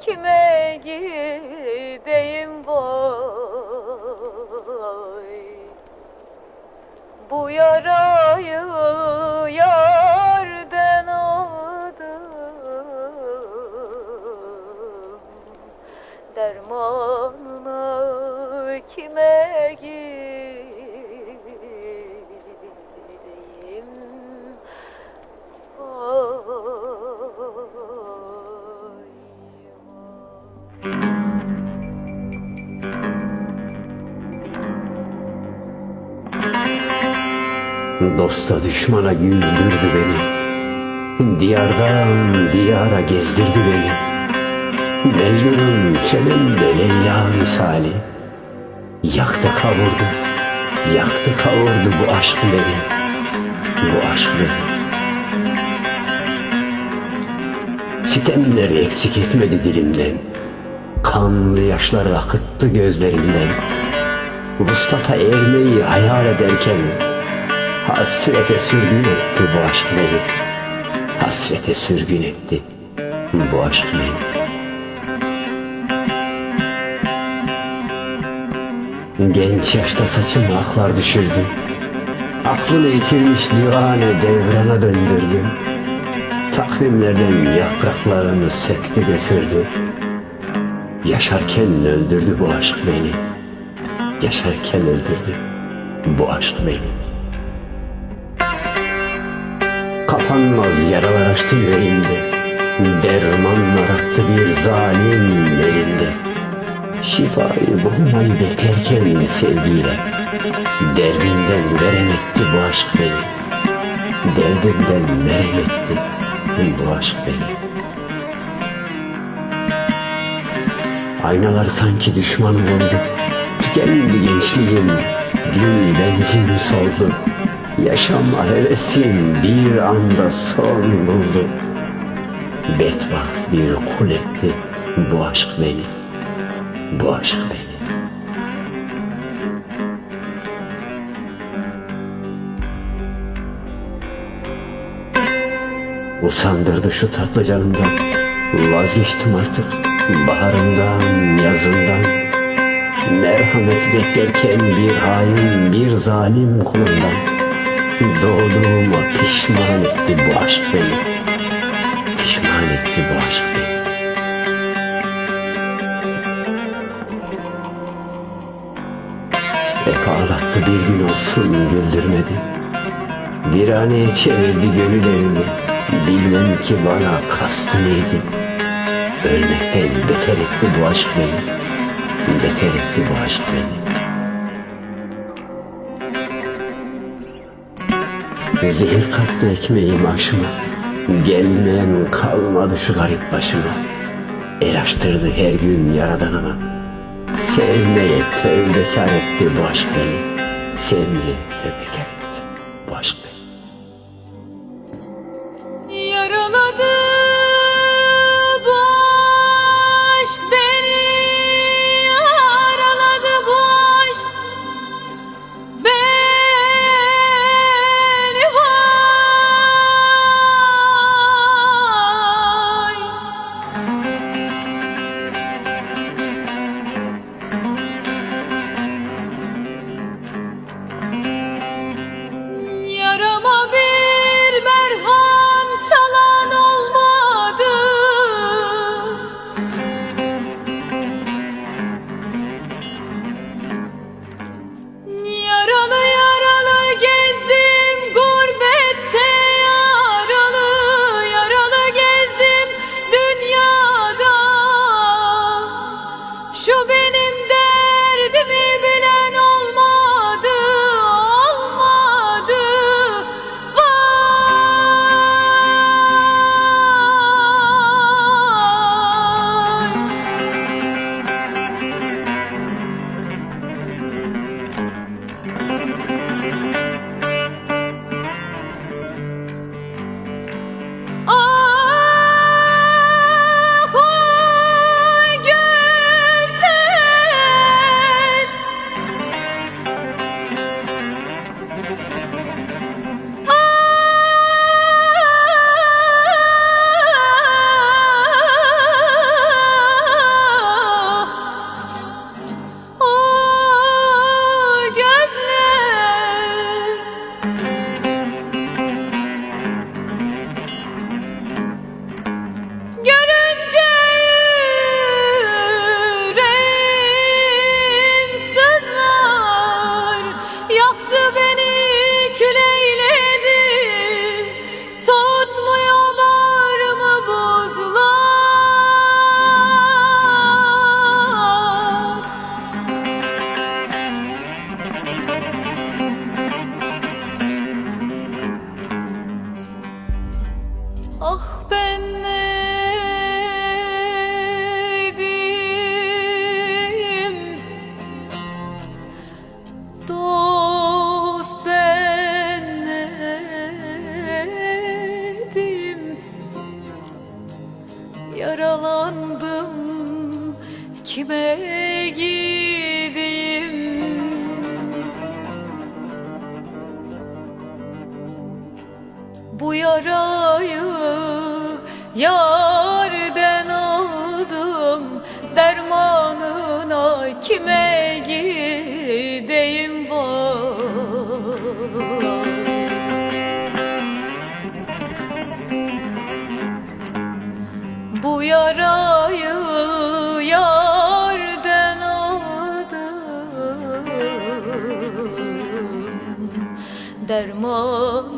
kime gideyim vay Bu yarayı yerden aldım. Dermanını kime Dosta düşmana güldürdü beni. Diyardan diyara gezdirdi beni. Mecnun'un çölünde Leyla misali. Yaktı kavurdu Yaktı kavurdu bu aşk beni. Bu aşk beni. Sitemleri eksik etmedi dilimden. Kanlı yaşlar akıttı gözlerimden Mustafa ermeyi hayal ederken Hasrete sürgün etti bu aşk beni. Hasrete sürgün etti bu aşk beni. Genç yaşta saçımı aklar düşürdü. Aklını yitirmiş divane devrana döndürdü. Takvimlerden yapraklarını söktü götürdü. Yaşarken öldürdü bu aşk beni. Yaşarken öldürdü bu aşk beni Kapanmaz yaralar açtı yüreğimde. Derman arattı bir zalim elinde. Şifayı bulmayı beklerken sevgiyle. Derdinden veren etti bu aşk beni. Derdimden merhem etti bu aşk beni. Aynalar sanki düşman oldu. Tükendi gençliğim. Dün benzin soldu Yaşama hevesim bir anda son buldu. Bedbaht bir kul etti. Bu aşk beni. Bu aşk beni. Usandırdı şu tatlı canımdan. Vazgeçtim artık. Baharımdan, yazımdan. Merhamet beklerken bir hain, bir zalim kulundan Doğduğuma pişman etti bu aşk beni. Pişman etti bu aşk beni. Hep ağlattı bir gün olsun güldürmedi. Bir haneye çevirdi gönül evimi Bilmem ki bana kastı neydi. Ölmekten beter etti bu aşk beni. Beter etti bu aşk beni Zehir kattı ekmeğim aşıma Gelmeyen kalmadı şu garip başıma. El açtırdı her gün yaradanıma Sevmeye tövbekar etti bu aşk beni. Sevmeye tövbekar etti kime gideyim? Bu yarayı yarden aldım. Dermanına kime gideyim var Bu yarayı Dermanına